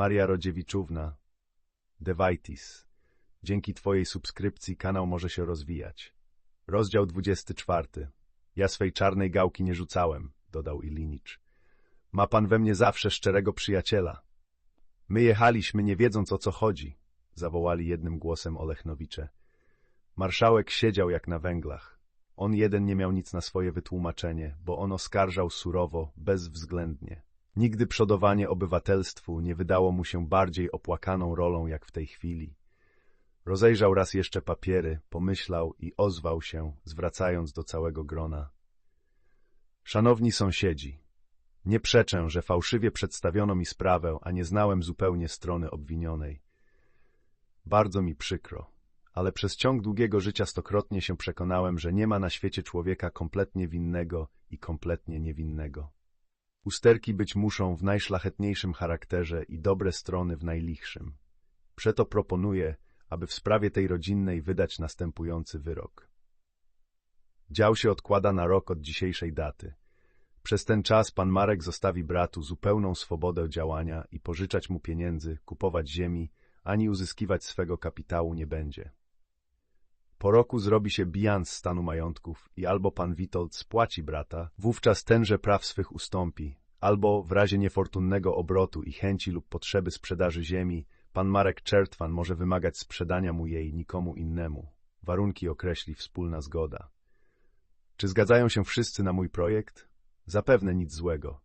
Maria Rodziewiczówna, Devaitis. Dzięki Twojej subskrypcji kanał może się rozwijać. Rozdział 24. Ja swej czarnej gałki nie rzucałem, dodał Ilinicz. Ma pan we mnie zawsze szczerego przyjaciela. My jechaliśmy, nie wiedząc o co chodzi, zawołali jednym głosem Olechnowicze. Marszałek siedział jak na węglach. On jeden nie miał nic na swoje wytłumaczenie, bo on oskarżał surowo, bezwzględnie. Nigdy przodowanie obywatelstwu nie wydało mu się bardziej opłakaną rolą jak w tej chwili. Rozejrzał raz jeszcze papiery, pomyślał i ozwał się, zwracając do całego grona. Szanowni sąsiedzi, nie przeczę, że fałszywie przedstawiono mi sprawę, a nie znałem zupełnie strony obwinionej. Bardzo mi przykro, ale przez ciąg długiego życia stokrotnie się przekonałem, że nie ma na świecie człowieka kompletnie winnego i kompletnie niewinnego. Usterki być muszą w najszlachetniejszym charakterze i dobre strony w najlichszym. Przeto proponuję, aby w sprawie tej rodzinnej wydać następujący wyrok. Dział się odkłada na rok od dzisiejszej daty. Przez ten czas pan Marek zostawi bratu zupełną swobodę działania i pożyczać mu pieniędzy, kupować ziemi, ani uzyskiwać swego kapitału nie będzie. Po roku zrobi się bilans stanu majątków i albo pan Witold spłaci brata, wówczas tenże praw swych ustąpi, albo w razie niefortunnego obrotu i chęci lub potrzeby sprzedaży ziemi, pan Marek Czertwan może wymagać sprzedania mu jej nikomu innemu. Warunki określi wspólna zgoda. Czy zgadzają się wszyscy na mój projekt? Zapewne nic złego.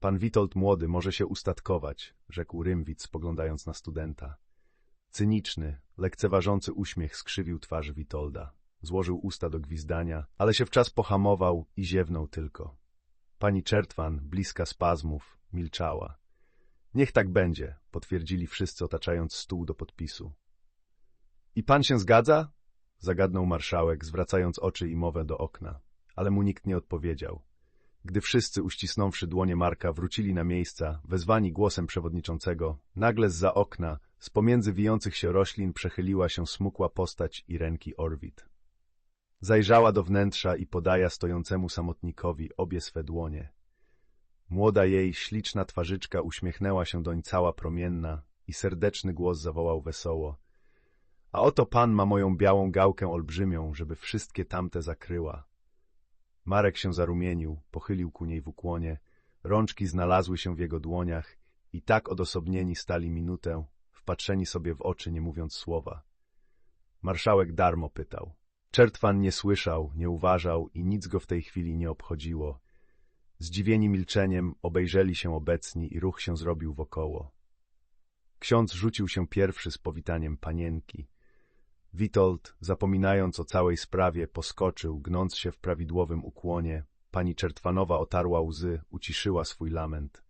Pan Witold młody może się ustatkować, rzekł Rymwit, spoglądając na studenta. Cyniczny, lekceważący uśmiech skrzywił twarz Witolda. Złożył usta do gwizdania, ale się wczas pohamował i ziewnął tylko. Pani Czertwan, bliska spazmów, milczała. Niech tak będzie, potwierdzili wszyscy otaczając stół do podpisu. I pan się zgadza? Zagadnął marszałek, zwracając oczy i mowę do okna, ale mu nikt nie odpowiedział. Gdy wszyscy, uścisnąwszy dłonie Marka, wrócili na miejsca, wezwani głosem przewodniczącego, nagle zza okna, z pomiędzy wijących się roślin przechyliła się smukła postać Irenki Orwid. Zajrzała do wnętrza i podaja stojącemu samotnikowi obie swe dłonie. Młoda jej, śliczna twarzyczka uśmiechnęła się doń cała promienna i serdeczny głos zawołał wesoło. A oto pan ma moją białą gałkę olbrzymią, żeby wszystkie tamte zakryła. Marek się zarumienił, pochylił ku niej w ukłonie, rączki znalazły się w jego dłoniach i tak odosobnieni stali minutę, wpatrzeni sobie w oczy, nie mówiąc słowa. Marszałek darmo pytał. Czertwan nie słyszał, nie uważał i nic go w tej chwili nie obchodziło. Zdziwieni milczeniem obejrzeli się obecni i ruch się zrobił wokoło. Ksiądz rzucił się pierwszy z powitaniem panienki. Witold, zapominając o całej sprawie, poskoczył, gnąc się w prawidłowym ukłonie. Pani Czertwanowa otarła łzy, uciszyła swój lament.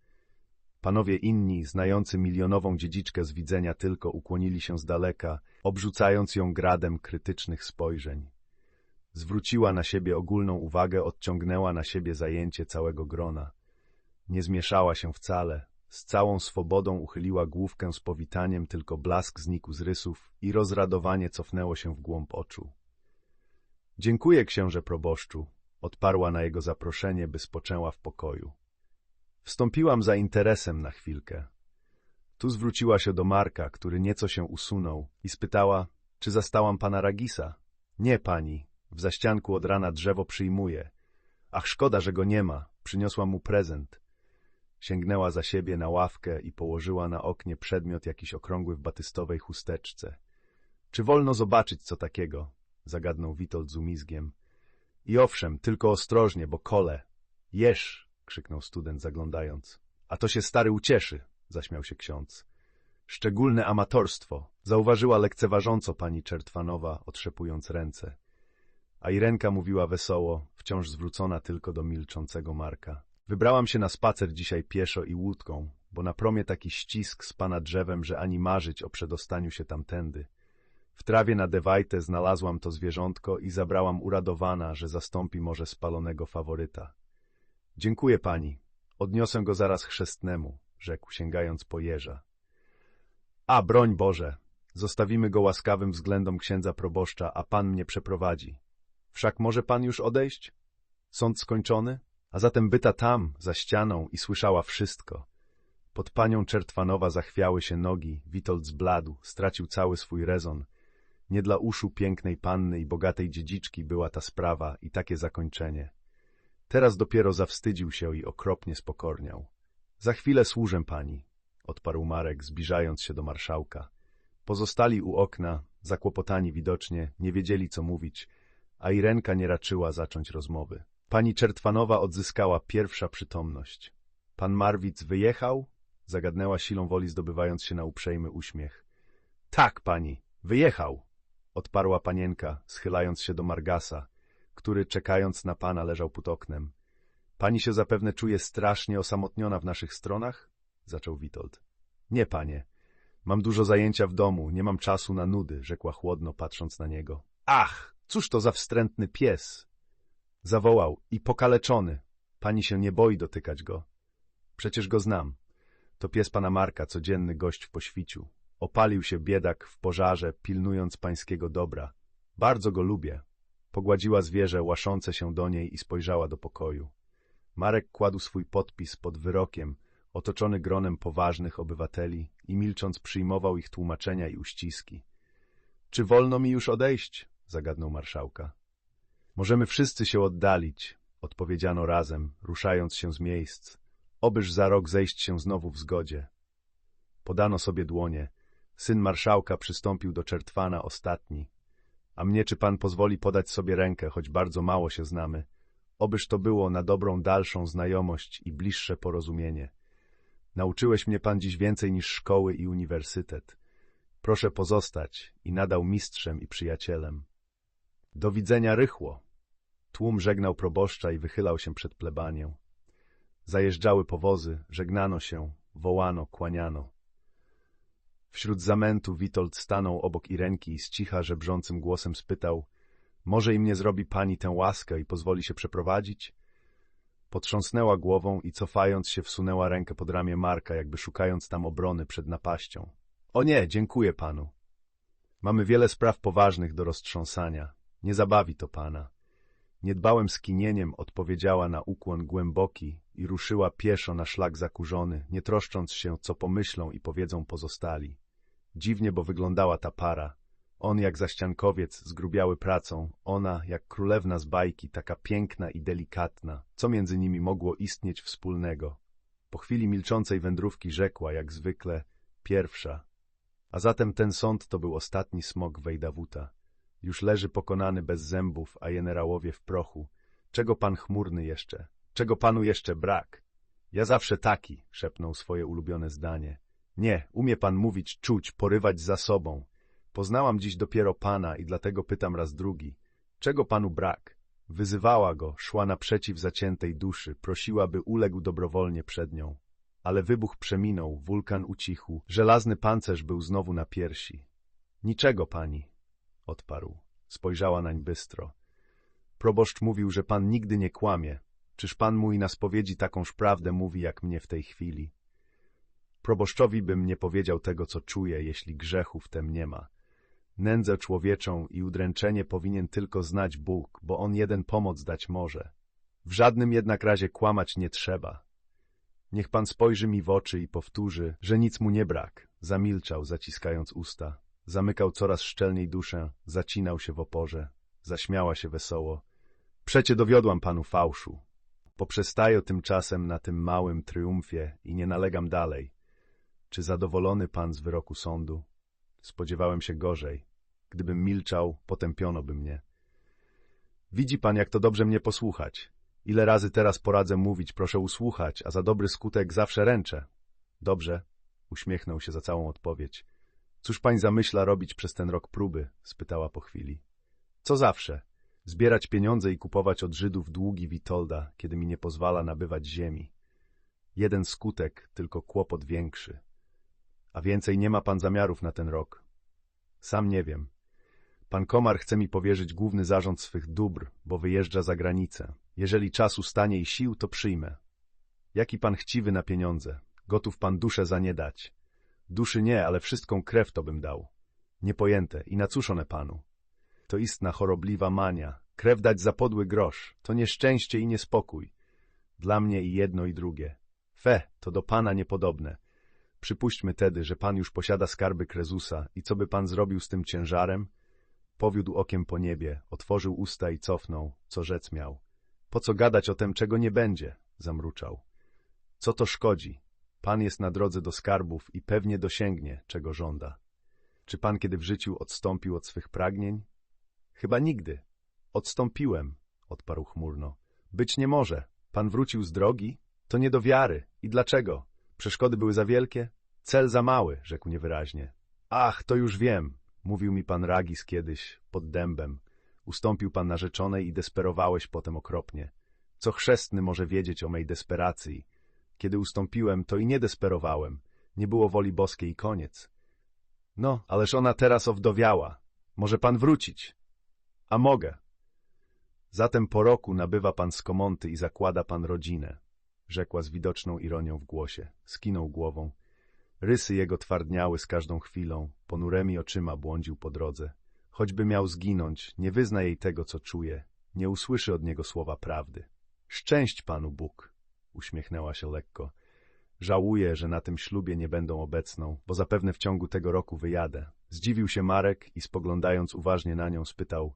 Panowie inni, znający milionową dziedziczkę z widzenia tylko, ukłonili się z daleka, obrzucając ją gradem krytycznych spojrzeń. Zwróciła na siebie ogólną uwagę, odciągnęła na siebie zajęcie całego grona. Nie zmieszała się wcale, z całą swobodą uchyliła główkę z powitaniem, tylko blask znikł z rysów i rozradowanie cofnęło się w głąb oczu. Dziękuję, księże proboszczu, odparła na jego zaproszenie, by spoczęła w pokoju. Wstąpiłam za interesem na chwilkę. Tu zwróciła się do Marka, który nieco się usunął i spytała, czy zastałam pana Ragisa. Nie, pani, w zaścianku od rana drzewo przyjmuje. Ach, szkoda, że go nie ma. Przyniosłam mu prezent. Sięgnęła za siebie na ławkę i położyła na oknie przedmiot jakiś okrągły w batystowej chusteczce. Czy wolno zobaczyć co takiego? Zagadnął Witold z umizgiem. I owszem, tylko ostrożnie, bo kole. Jesz! krzyknął student zaglądając. A to się stary ucieszy, zaśmiał się ksiądz. Szczególne amatorstwo, zauważyła lekceważąco pani Czertwanowa, otrzepując ręce a Irenka mówiła wesoło, wciąż zwrócona tylko do milczącego Marka. Wybrałam się na spacer dzisiaj pieszo i łódką, bo na promie taki ścisk z pana drzewem, że ani marzyć o przedostaniu się tamtędy. W trawie na Dewajte znalazłam to zwierzątko i zabrałam uradowana, że zastąpi może spalonego faworyta. Dziękuję pani. Odniosę go zaraz chrzestnemu, rzekł, sięgając po jeża. A, broń Boże! Zostawimy go łaskawym względom księdza proboszcza, a pan mnie przeprowadzi. Wszak może pan już odejść? Sąd skończony? A zatem byta tam, za ścianą i słyszała wszystko. Pod panią Czertwanowa zachwiały się nogi, Witold zbladł, stracił cały swój rezon. Nie dla uszu pięknej panny i bogatej dziedziczki była ta sprawa i takie zakończenie. Teraz dopiero zawstydził się i okropnie spokorniał. Za chwilę służę pani, odparł Marek, zbliżając się do marszałka. Pozostali u okna, zakłopotani widocznie, nie wiedzieli co mówić, a Irenka nie raczyła zacząć rozmowy. Pani Czertwanowa odzyskała pierwsza przytomność. Pan Marwic wyjechał? Zagadnęła silą woli, zdobywając się na uprzejmy uśmiech. Tak, pani, wyjechał, odparła panienka, schylając się do Margasa, który, czekając na pana, leżał pod oknem. Pani się zapewne czuje strasznie osamotniona w naszych stronach? zaczął Witold. Nie, panie. Mam dużo zajęcia w domu, nie mam czasu na nudy, rzekła chłodno, patrząc na niego. Ach, cóż to za wstrętny pies! Zawołał i pokaleczony. Pani się nie boi dotykać go. Przecież go znam. To pies pana Marka, codzienny gość w poświciu. Opalił się biedak w pożarze, pilnując pańskiego dobra. Bardzo go lubię. Pogładziła zwierzę, łaszące się do niej i spojrzała do pokoju. Marek kładł swój podpis pod wyrokiem, otoczony gronem poważnych obywateli i milcząc przyjmował ich tłumaczenia i uściski. Czy wolno mi już odejść? zagadnął marszałka. Możemy wszyscy się oddalić, odpowiedziano razem, ruszając się z miejsc. Obyż za rok zejść się znowu w zgodzie. Podano sobie dłonie. Syn marszałka przystąpił do Czertwana ostatni. A mnie czy pan pozwoli podać sobie rękę, choć bardzo mało się znamy. Obyż to było na dobrą dalszą znajomość i bliższe porozumienie. Nauczyłeś mnie pan dziś więcej niż szkoły i uniwersytet. Proszę pozostać i nadał mistrzem i przyjacielem. Do widzenia rychło. Tłum żegnał proboszcza i wychylał się przed plebanią. Zajeżdżały powozy, żegnano się, wołano, kłaniano. Wśród zamętu Witold stanął obok Irenki i z cicha, żebrzącym głosem spytał — Może im nie zrobi pani tę łaskę i pozwoli się przeprowadzić? Potrząsnęła głową i cofając się wsunęła rękę pod ramię Marka, jakby szukając tam obrony przed napaścią. — O nie, dziękuję panu. Mamy wiele spraw poważnych do roztrząsania. Nie zabawi to pana. Niedbałym skinieniem odpowiedziała na ukłon głęboki i ruszyła pieszo na szlak zakurzony, nie troszcząc się, co pomyślą i powiedzą pozostali. Dziwnie, bo wyglądała ta para. On jak zaściankowiec, zgrubiały pracą, ona jak królewna z bajki, taka piękna i delikatna. Co między nimi mogło istnieć wspólnego? Po chwili milczącej wędrówki rzekła, jak zwykle, pierwsza. A zatem ten sąd to był ostatni smok Wejdawuta. Już leży pokonany bez zębów, a generałowie w prochu. Czego pan chmurny jeszcze? Czego panu jeszcze brak? Ja zawsze taki, szepnął swoje ulubione zdanie. Nie, umie pan mówić, czuć, porywać za sobą. Poznałam dziś dopiero pana i dlatego pytam raz drugi. Czego panu brak? Wyzywała go, szła naprzeciw zaciętej duszy, prosiła, by uległ dobrowolnie przed nią. Ale wybuch przeminął, wulkan ucichł, żelazny pancerz był znowu na piersi. Niczego, pani, odparł. Spojrzała nań bystro. Proboszcz mówił, że pan nigdy nie kłamie. Czyż pan mój na spowiedzi takąż prawdę mówi, jak mnie w tej chwili? Proboszczowi bym nie powiedział tego, co czuje, jeśli grzechu w tem nie ma. Nędzę człowieczą i udręczenie powinien tylko znać Bóg, bo On jeden pomoc dać może. W żadnym jednak razie kłamać nie trzeba. Niech pan spojrzy mi w oczy i powtórzy, że nic mu nie brak. Zamilczał, zaciskając usta. Zamykał coraz szczelniej duszę, zacinał się w oporze. Zaśmiała się wesoło. Przecie dowiodłam panu fałszu. Poprzestaję tymczasem na tym małym triumfie i nie nalegam dalej. Czy zadowolony pan z wyroku sądu? Spodziewałem się gorzej. Gdybym milczał, potępiono by mnie. Widzi pan, jak to dobrze mnie posłuchać. Ile razy teraz poradzę mówić, proszę usłuchać, a za dobry skutek zawsze ręczę. Dobrze, uśmiechnął się za całą odpowiedź. Cóż pań zamyśla robić przez ten rok próby? spytała po chwili. Co zawsze. Zbierać pieniądze i kupować od Żydów długi Witolda, kiedy mi nie pozwala nabywać ziemi. Jeden skutek, tylko kłopot większy. A więcej nie ma pan zamiarów na ten rok. Sam nie wiem. Pan Komar chce mi powierzyć główny zarząd swych dóbr, bo wyjeżdża za granicę. Jeżeli czas ustanie i sił, to przyjmę. Jaki pan chciwy na pieniądze? Gotów pan duszę za nie dać. Duszy nie, ale wszystką krew to bym dał. Niepojęte i na cóż one panu? To istna chorobliwa mania. Krew dać za podły grosz. To nieszczęście i niespokój. Dla mnie i jedno i drugie. Fe, to do pana niepodobne. Przypuśćmy tedy, że pan już posiada skarby Krezusa i co by pan zrobił z tym ciężarem? Powiódł okiem po niebie, otworzył usta i cofnął, co rzec miał. Po co gadać o tem, czego nie będzie? Zamruczał. Co to szkodzi? Pan jest na drodze do skarbów i pewnie dosięgnie, czego żąda. Czy pan kiedy w życiu odstąpił od swych pragnień? Chyba nigdy. Odstąpiłem, odparł chmurno. Być nie może. Pan wrócił z drogi? To nie do wiary. I dlaczego? Przeszkody były za wielkie? Cel za mały, rzekł niewyraźnie. Ach, to już wiem, mówił mi pan Ragis kiedyś, pod dębem. Ustąpił pan narzeczonej i desperowałeś potem okropnie. Co chrzestny może wiedzieć o mej desperacji? Kiedy ustąpiłem, to i nie desperowałem. Nie było woli boskiej i koniec. No, ależ ona teraz owdowiała. Może pan wrócić? A mogę. Zatem po roku nabywa pan skomonty i zakłada pan rodzinę, rzekła z widoczną ironią w głosie. Skinął głową. Rysy jego twardniały z każdą chwilą, ponuremi oczyma błądził po drodze. Choćby miał zginąć, nie wyzna jej tego, co czuje, nie usłyszy od niego słowa prawdy. Szczęść panu Bóg, uśmiechnęła się lekko. Żałuję, że na tym ślubie nie będą obecną, bo zapewne w ciągu tego roku wyjadę. Zdziwił się Marek i spoglądając uważnie na nią spytał,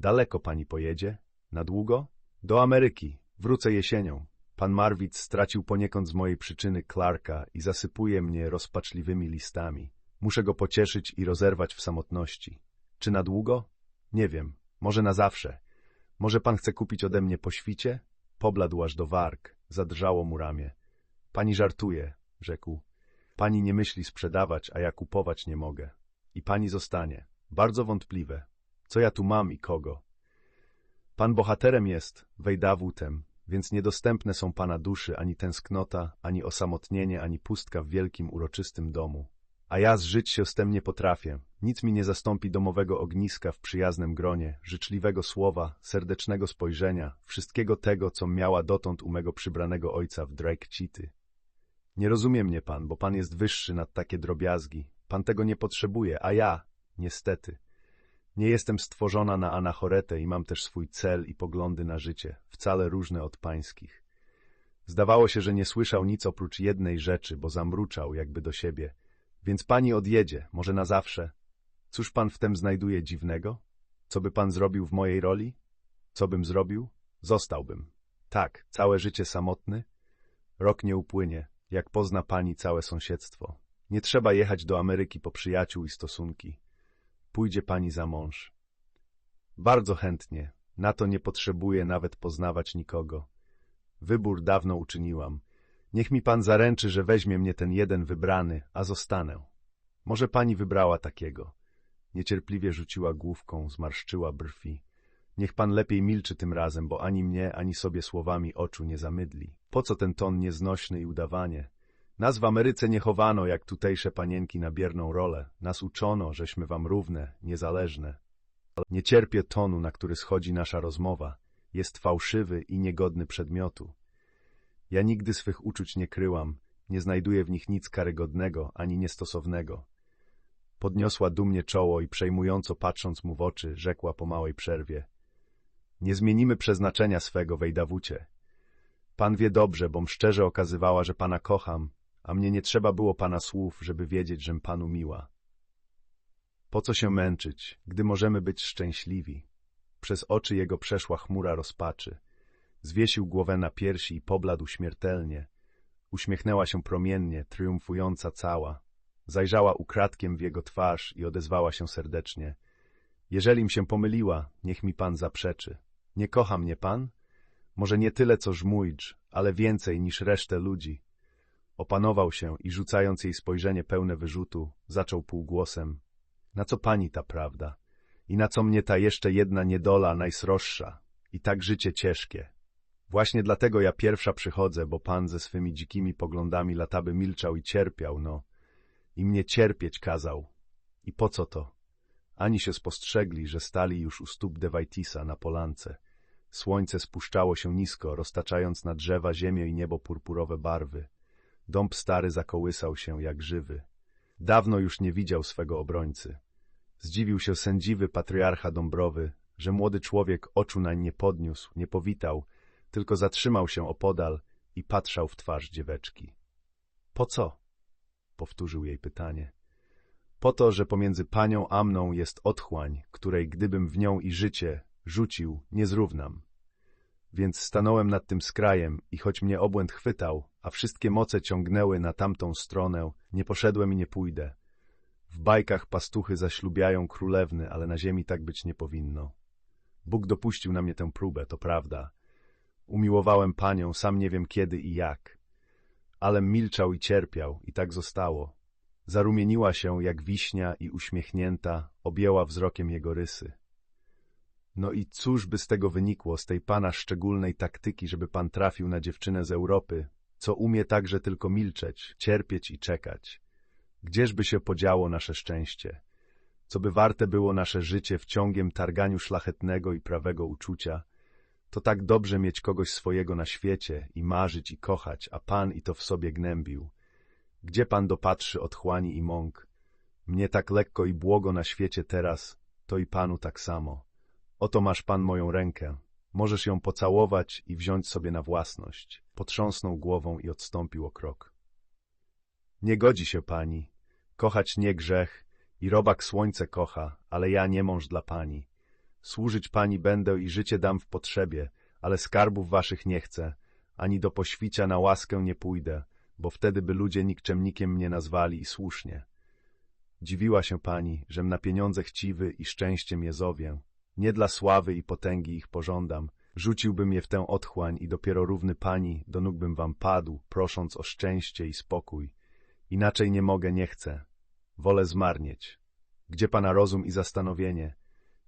daleko pani pojedzie? Na długo? Do Ameryki. Wrócę jesienią. Pan Marwitz stracił poniekąd z mojej przyczyny Clarka i zasypuje mnie rozpaczliwymi listami. Muszę go pocieszyć i rozerwać w samotności. Czy na długo? Nie wiem. Może na zawsze. Może pan chce kupić ode mnie po świcie? Pobladł aż do warg. Zadrżało mu ramię. Pani żartuje, rzekł. Pani nie myśli sprzedawać, a ja kupować nie mogę. I pani zostanie. Bardzo wątpliwe. Co ja tu mam i kogo? Pan bohaterem jest, wejdawutem, więc niedostępne są pana duszy ani tęsknota, ani osamotnienie, ani pustka w wielkim, uroczystym domu. A ja zżyć się z tem nie potrafię. Nic mi nie zastąpi domowego ogniska w przyjaznym gronie, życzliwego słowa, serdecznego spojrzenia, wszystkiego tego, co miała dotąd u mego przybranego ojca w Drake City. Nie rozumie mnie pan, bo pan jest wyższy nad takie drobiazgi. Pan tego nie potrzebuje, a ja, niestety. Nie jestem stworzona na anachoretę i mam też swój cel i poglądy na życie, wcale różne od pańskich. Zdawało się, że nie słyszał nic oprócz jednej rzeczy, bo zamruczał jakby do siebie. Więc pani odjedzie, może na zawsze. Cóż pan w tem znajduje dziwnego? Co by pan zrobił w mojej roli? Co bym zrobił? Zostałbym. Tak, całe życie samotny? Rok nie upłynie, jak pozna pani całe sąsiedztwo. Nie trzeba jechać do Ameryki po przyjaciół i stosunki. Pójdzie pani za mąż. Bardzo chętnie. Na to nie potrzebuję nawet poznawać nikogo. Wybór dawno uczyniłam. Niech mi pan zaręczy, że weźmie mnie ten jeden wybrany, a zostanę. Może pani wybrała takiego. Niecierpliwie rzuciła główką, zmarszczyła brwi. Niech pan lepiej milczy tym razem, bo ani mnie, ani sobie słowami oczu nie zamydli. Po co ten ton nieznośny i udawanie? Nas w Ameryce nie chowano, jak tutejsze panienki na bierną rolę. Nas uczono, żeśmy wam równe, niezależne. Nie cierpię tonu, na który schodzi nasza rozmowa. Jest fałszywy i niegodny przedmiotu. Ja nigdy swych uczuć nie kryłam, nie znajduję w nich nic karygodnego ani niestosownego. Podniosła dumnie czoło i przejmująco patrząc mu w oczy, rzekła po małej przerwie. Nie zmienimy przeznaczenia swego, Wejdawucie. Pan wie dobrze, bom szczerze okazywała, że pana kocham, a mnie nie trzeba było pana słów, żeby wiedzieć, żem panu miła. Po co się męczyć, gdy możemy być szczęśliwi? Przez oczy jego przeszła chmura rozpaczy. Zwiesił głowę na piersi i pobladł śmiertelnie. Uśmiechnęła się promiennie, triumfująca cała. Zajrzała ukradkiem w jego twarz i odezwała się serdecznie. Jeżelim się pomyliła, niech mi pan zaprzeczy. Nie kocha mnie pan? Może nie tyle co żmójdż, ale więcej niż resztę ludzi. Opanował się i rzucając jej spojrzenie pełne wyrzutu, zaczął półgłosem. Na co pani ta prawda? I na co mnie ta jeszcze jedna niedola najsroższa? I tak życie ciężkie. Właśnie dlatego ja pierwsza przychodzę, bo pan ze swymi dzikimi poglądami lataby milczał i cierpiał, no. I mnie cierpieć kazał. I po co to? Ani się spostrzegli, że stali już u stóp Dewajtisa na polance. Słońce spuszczało się nisko, roztaczając na drzewa ziemię i niebo purpurowe barwy. Dąb stary zakołysał się jak żywy. Dawno już nie widział swego obrońcy. Zdziwił się sędziwy patriarcha Dąbrowy, że młody człowiek oczu nań nie podniósł, nie powitał, tylko zatrzymał się opodal i patrzał w twarz dzieweczki. Po co? powtórzył jej pytanie. Po to, że pomiędzy panią a mną jest otchłań, której gdybym w nią i życie rzucił, nie zrównam. Więc stanąłem nad tym skrajem i choć mnie obłęd chwytał, a wszystkie moce ciągnęły na tamtą stronę, nie poszedłem i nie pójdę. W bajkach pastuchy zaślubiają królewny, ale na ziemi tak być nie powinno. Bóg dopuścił na mnie tę próbę, to prawda. Umiłowałem panią, sam nie wiem kiedy i jak. Ale milczał i cierpiał, i tak zostało. Zarumieniła się jak wiśnia i uśmiechnięta, objęła wzrokiem jego rysy. No i cóż by z tego wynikło, z tej pana szczególnej taktyki, żeby pan trafił na dziewczynę z Europy, co umie także tylko milczeć, cierpieć i czekać? Gdzieżby się podziało nasze szczęście? Co by warte było nasze życie w ciągiem targaniu szlachetnego i prawego uczucia? To tak dobrze mieć kogoś swojego na świecie i marzyć i kochać, a pan i to w sobie gnębił. Gdzie pan dopatrzy otchłani i mąk? Mnie tak lekko i błogo na świecie teraz, to i panu tak samo. Oto masz pan moją rękę. Możesz ją pocałować i wziąć sobie na własność. Potrząsnął głową i odstąpił o krok. Nie godzi się pani. Kochać nie grzech i robak słońce kocha, ale ja nie mąż dla pani. Służyć pani będę i życie dam w potrzebie, ale skarbów waszych nie chcę, ani do poświcia na łaskę nie pójdę, bo wtedy by ludzie nikczemnikiem mnie nazwali i słusznie. Dziwiła się pani, żem na pieniądze chciwy i szczęściem je zowię. Nie dla sławy i potęgi ich pożądam. Rzuciłbym je w tę otchłań i dopiero równy pani do nóg bym wam padł, prosząc o szczęście i spokój. Inaczej nie mogę, nie chcę. Wolę zmarnieć. Gdzie pana rozum i zastanowienie?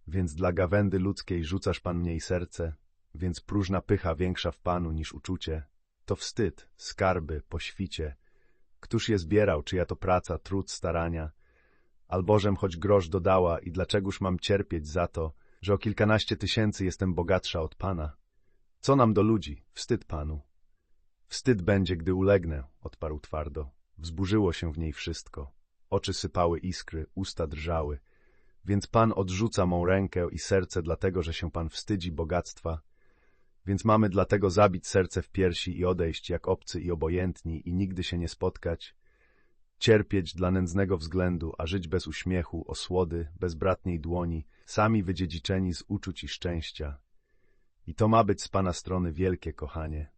Więc dla gawędy ludzkiej rzucasz pan mniej serce, więc próżna pycha większa w panu niż uczucie. To wstyd, skarby, poświcie. Któż je zbierał, czyja to praca, trud, starania? Albożem choć grosz dodała i dlaczegoż mam cierpieć za to, że o kilkanaście tysięcy jestem bogatsza od pana? Co nam do ludzi? Wstyd panu. Wstyd będzie, gdy ulegnę, odparł twardo. Wzburzyło się w niej wszystko. Oczy sypały iskry, usta drżały. Więc pan odrzuca mą rękę i serce dlatego, że się pan wstydzi bogactwa. Więc mamy dlatego zabić serce w piersi i odejść jak obcy i obojętni i nigdy się nie spotkać. Cierpieć dla nędznego względu, a żyć bez uśmiechu, osłody, bez bratniej dłoni, sami wydziedziczeni z uczuć i szczęścia. I to ma być z pana strony wielkie kochanie.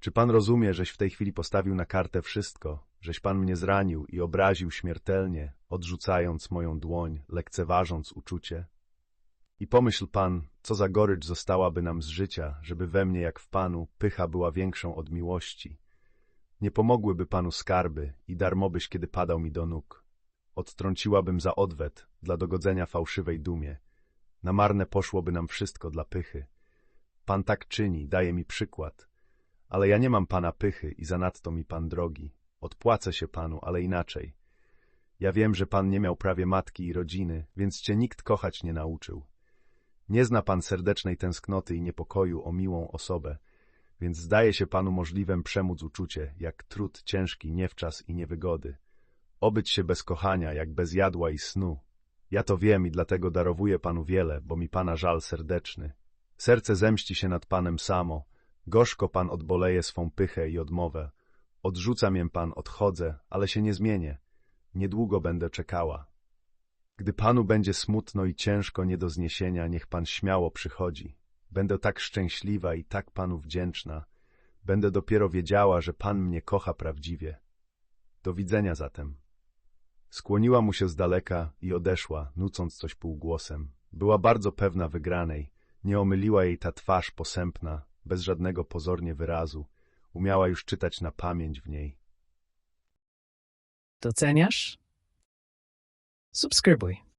Czy pan rozumie, żeś w tej chwili postawił na kartę wszystko, żeś pan mnie zranił i obraził śmiertelnie, odrzucając moją dłoń, lekceważąc uczucie? I pomyśl pan, co za gorycz zostałaby nam z życia, żeby we mnie jak w panu pycha była większą od miłości. Nie pomogłyby panu skarby i darmobyś, kiedy padał mi do nóg. Odtrąciłabym za odwet, dla dogodzenia fałszywej dumie. Na marne poszłoby nam wszystko dla pychy. Pan tak czyni, daje mi przykład. Ale ja nie mam pana pychy i zanadto mi pan drogi. Odpłacę się panu, ale inaczej. Ja wiem, że pan nie miał prawie matki i rodziny, więc cię nikt kochać nie nauczył. Nie zna pan serdecznej tęsknoty i niepokoju o miłą osobę, więc zdaje się panu możliwem przemóc uczucie, jak trud ciężki niewczas i niewygody. Obyć się bez kochania, jak bez jadła i snu. Ja to wiem i dlatego darowuję panu wiele, bo mi pana żal serdeczny. Serce zemści się nad panem samo, gorzko pan odboleje swą pychę i odmowę. Odrzuca mię pan, odchodzę, ale się nie zmienię. Niedługo będę czekała. Gdy panu będzie smutno i ciężko nie do zniesienia, niech pan śmiało przychodzi. Będę tak szczęśliwa i tak panu wdzięczna. Będę dopiero wiedziała, że pan mnie kocha prawdziwie. Do widzenia zatem. Skłoniła mu się z daleka i odeszła, nucąc coś półgłosem. Była bardzo pewna wygranej. Nie omyliła jej ta twarz posępna, bez żadnego pozornie wyrazu. Umiała już czytać na pamięć w niej. Doceniasz? Subskrybuj.